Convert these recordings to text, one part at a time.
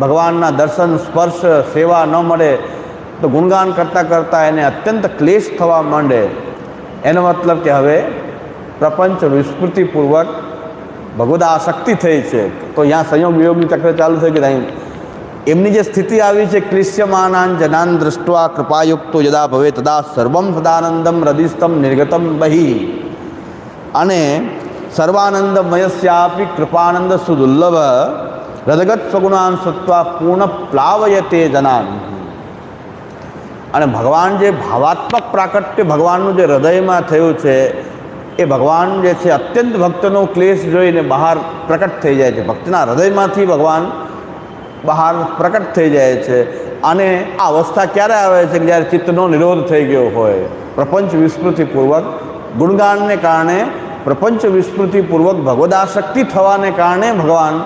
ભગવાનના દર્શન, સ્પર્શ, સેવા ન મળે તો ગુણગાન કરતાં કરતાં એને અત્યંત ક્લેશ થવા માંડે. એનો મતલબ કે હવે પ્રપંચ વિસ્મૃતિપૂર્વક ભગવદા આસક્તિ થઈ છે. તો અહીંયા સંયોગ વિયોગની ચક્ર ચાલુ થઈ ગયું અહીં એમની જે સ્થિતિ આવી છે ક્લિશ્યમાનાન જનાન દૃષ્ટવા કૃપાયુક્તો યદા ભવે તદા સર્વમ સદાનંદમ હૃદિસ્તમ નિર્ગતમ બહી. અને સર્વાનંદમયસ્યાપી કૃપાનંદ સુદુર્લભ હૃદગત સ્વગુણાન સત્વા પૂર્ણ પ્લાવયતે જનાન અને ભગવાન જે ભાવાત્મક પ્રાકટ્ય ભગવાનનું જે હૃદયમાં થયું છે એ ભગવાન જે છે અત્યંત ભક્તનો ક્લેશ જોઈને બહાર પ્રકટ થઈ જાય છે ભક્તના હૃદયમાંથી ભગવાન બહાર પ્રકટ થઈ જાય છે અને આ અવસ્થા ક્યારે આવે છે કે જ્યારે ચિત્તનો નિરોધ થઈ ગયો હોય પ્રપંચ વિસ્મૃતિપૂર્વક ગુણગાનને કારણે પ્રપંચ વિસ્મૃતિપૂર્વક ભગવદાશક્તિ થવાને કારણે ભગવાન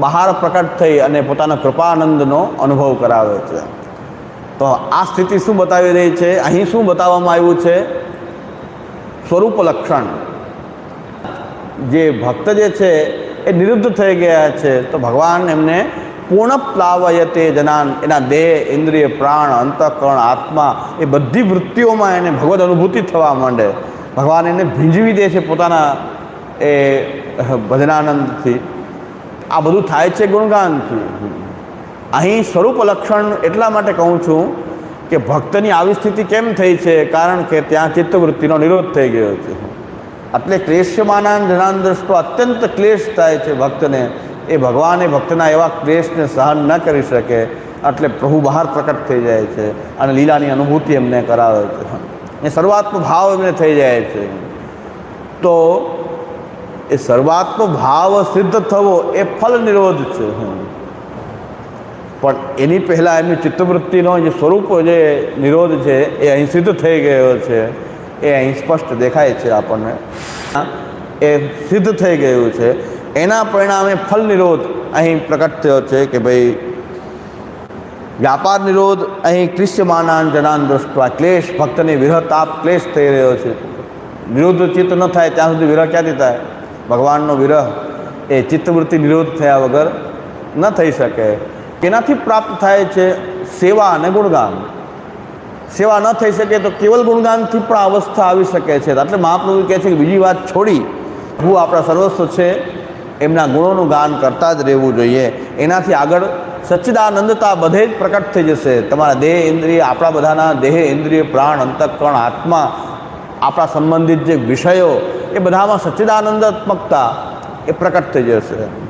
બહાર પ્રકટ થઈ અને પોતાના કૃપાનંદનો અનુભવ કરાવે છે. તો આ સ્થિતિ શું બતાવી રહી છે? અહીં શું બતાવવામાં આવ્યું છે? સ્વરૂપ લક્ષણ. જે ભક્ત જે છે, એ નિરુદ્ધ થઈ ગયા છે. તો ભગવાન એમને પૂર્ણ પ્લાવયતે જનાન, એના દેહ, ઇન્દ્રિય, પ્રાણ, અંતઃકરણ, આત્મા, એ બધી વૃત્તિઓમાં એને ભગવદ અનુભૂતિ થવા માંડે. ભગવાન એને ભીંજવી દે છે પોતાના એ ભજનાનંદથી. આ બધું થાય છે ગુણગાનથી. અહીં સ્વરૂપ લક્ષણ એટલા માટે કહું છું કે ભક્તની આવી સ્થિતિ કેમ થઈ છે? કારણ કે ત્યાં ચિત્તવૃત્તિનો નિરોધ થઈ ગયો છે. એટલે ક્લેશ્યમાનાન જનાન દ્રષ્ટો અત્યંત ક્લેશ થાય છે ભક્તને. એ ભગવાને ભક્તના એવા ક્લેશને સહન ન કરી શકે, એટલે પ્રભુ બહાર પ્રકટ થઈ જાય છે અને લીલાની અનુભૂતિ એમને કરાવે છે. એ સર્વાત્મ ભાવ એમને થઈ જાય છે. તો એ સર્વાત્મ ભાવ સિદ્ધ થવો એ ફલ નિરોધ છે. પણ એની પહેલાં એમની ચિત્તવૃત્તિનો જે સ્વરૂપ જે નિરોધ છે, એ અહીં સિદ્ધ થઈ ગયો છે. એ અહીં સ્પષ્ટ દેખાય છે આપણને. એ સિદ્ધ થઈ ગયું છે. એના પરિણામે ફલ નિરોધ અહીં પ્રકટ થયો છે કે ભાઈ વ્યાપાર નિરોધ અહીં ક્લિશ્યમાનાન જનાન દૃષ્ટવા ક્લેશ, ભક્તને વિરહ તાપ ક્લેશ થઈ રહ્યો છે. નિરુદ્ધ ચિત્ત ન થાય ત્યાં સુધી વિરહ ક્યાંથી થાય? ભગવાનનો વિરહ એ ચિત્તવૃત્તિ નિરોધ થયા વગર ન થઈ શકે. તેનાથી પ્રાપ્ત થાય છે સેવા અને ગુણગાન. સેવા ન થઈ શકે તો કેવલ ગુણગાનથી પણ અવસ્થા આવી શકે છે. એટલે મહાપ્રભુ કહે છે કે બીજી વાત છોડી. હું આપણા સર્વસ્વ છે, એમના ગુણોનું ગાન કરતા જ રહેવું જોઈએ. એનાથી આગળ સચ્ચિદાનંદતા બધે જ પ્રકટ થઈ જશે. તમારા દેહ ઇન્દ્રિય, આપણા બધાના દેહ ઇન્દ્રિય, પ્રાણ, અંતઃકરણ, આત્મા, આપણા સંબંધિત જે વિષયો એ બધામાં સચ્ચિદાનંદાત્મકતા એ પ્રકટ થઈ જશે.